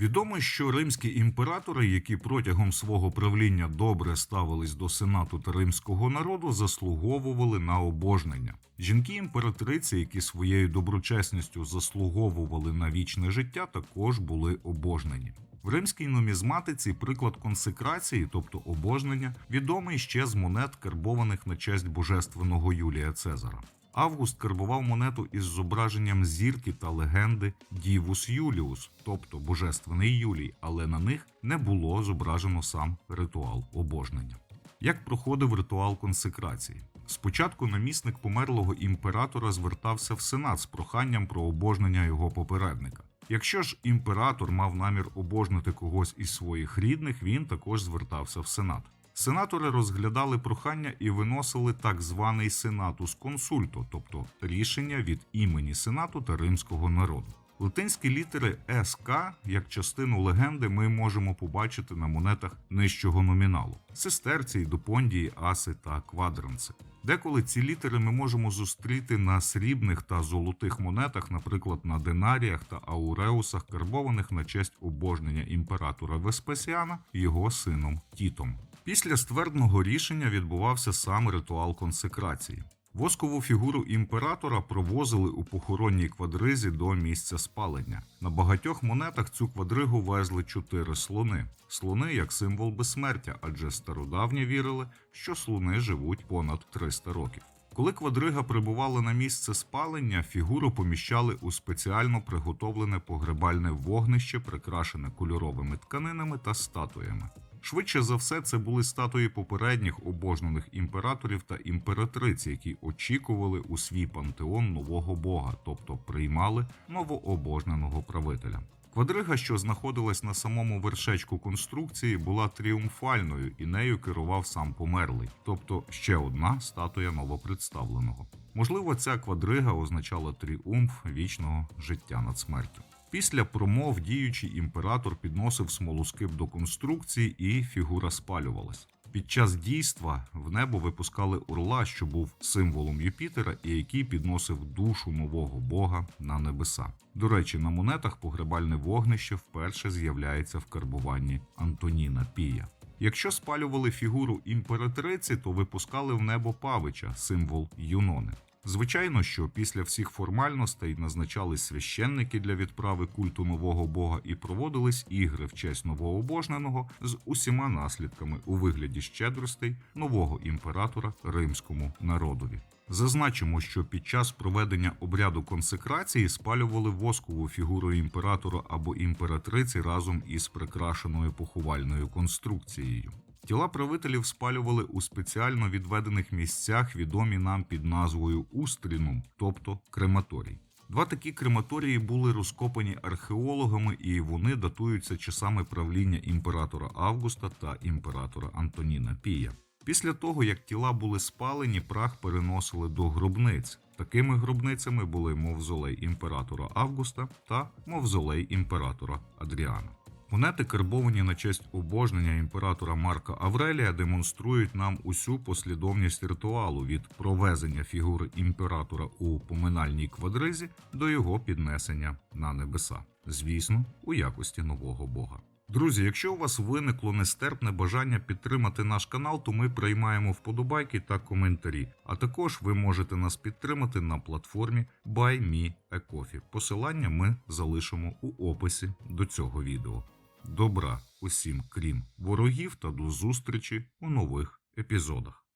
Відомо, що римські імператори, які протягом свого правління добре ставились до сенату та римського народу, заслуговували на обожнення. Жінки імператриці, які своєю доброчесністю заслуговували на вічне життя, також були обожнені. В римській нумізматиці приклад консекрації, тобто обожнення, відомий ще з монет, карбованих на честь божественного Юлія Цезара. Август карбував монету із зображенням зірки та легенди Дівус Юліус, тобто божественний Юлій, але на них не було зображено сам ритуал обожнення. Як проходив ритуал консекрації? Спочатку намісник померлого імператора звертався в сенат з проханням про обожнення його попередника. Якщо ж імператор мав намір обожнити когось із своїх рідних, він також звертався в сенат. Сенатори розглядали прохання і виносили так званий сенатус консульто, тобто рішення від імені сенату та римського народу. Латинські літери СК як частину легенди ми можемо побачити на монетах нижчого номіналу: сестерції, допондії, аси та квадранси. Деколи ці літери ми можемо зустріти на срібних та золотих монетах, наприклад, на динаріях та ауреусах, карбованих на честь обожнення імператора Веспасіана його сином Тітом. Після ствердного рішення відбувався сам ритуал консекрації. Воскову фігуру імператора провозили у похоронній квадризі до місця спалення. На багатьох монетах цю квадригу везли чотири слони. Слони як символ безсмертя, адже стародавні вірили, що слони живуть понад 300 років. Коли квадрига прибувала на місце спалення, фігуру поміщали у спеціально приготовлене погребальне вогнище, прикрашене кольоровими тканинами та статуями. Швидше за все, це були статуї попередніх обожнених імператорів та імператриць, які очікували у свій пантеон нового бога, тобто приймали новообожненого правителя. Квадрига, що знаходилась на самому вершечку конструкції, була тріумфальною і нею керував сам померлий, тобто ще одна статуя новопредставленого. Можливо, ця квадрига означала тріумф вічного життя над смертю. Після промов діючий імператор підносив смолоскип до конструкції, і фігура спалювалась. Під час дійства в небо випускали орла, що був символом Юпітера, і який підносив душу нового бога на небеса. До речі, на монетах погребальне вогнище вперше з'являється в карбуванні Антоніна Пія. Якщо спалювали фігуру імператриці, то випускали в небо павича, символ Юнони. Звичайно, що після всіх формальностей назначались священники для відправи культу нового бога і проводились ігри в честь новообожненого з усіма наслідками у вигляді щедростей нового імператора римському народові. Зазначимо, що під час проведення обряду консекрації спалювали воскову фігуру імператора або імператриці разом із прикрашеною поховальною конструкцією. Тіла правителів спалювали у спеціально відведених місцях, відомі нам під назвою Устрінум, тобто крематорій. Два такі крематорії були розкопані археологами, і вони датуються часами правління імператора Августа та імператора Антоніна Пія. Після того, як тіла були спалені, прах переносили до гробниць. Такими гробницями були мавзолей імператора Августа та мавзолей імператора Адріана. Монети, карбовані на честь обожнення імператора Марка Аврелія, демонструють нам усю послідовність ритуалу від провезення фігури імператора у поминальній квадризі до його піднесення на небеса, звісно, у якості нового бога. Друзі, якщо у вас виникло нестерпне бажання підтримати наш канал, то ми приймаємо вподобайки та коментарі. А також ви можете нас підтримати на платформі BuyMeACoffee. Посилання ми залишимо у описі до цього відео. Добра усім, крім ворогів, та до зустрічі у нових епізодах.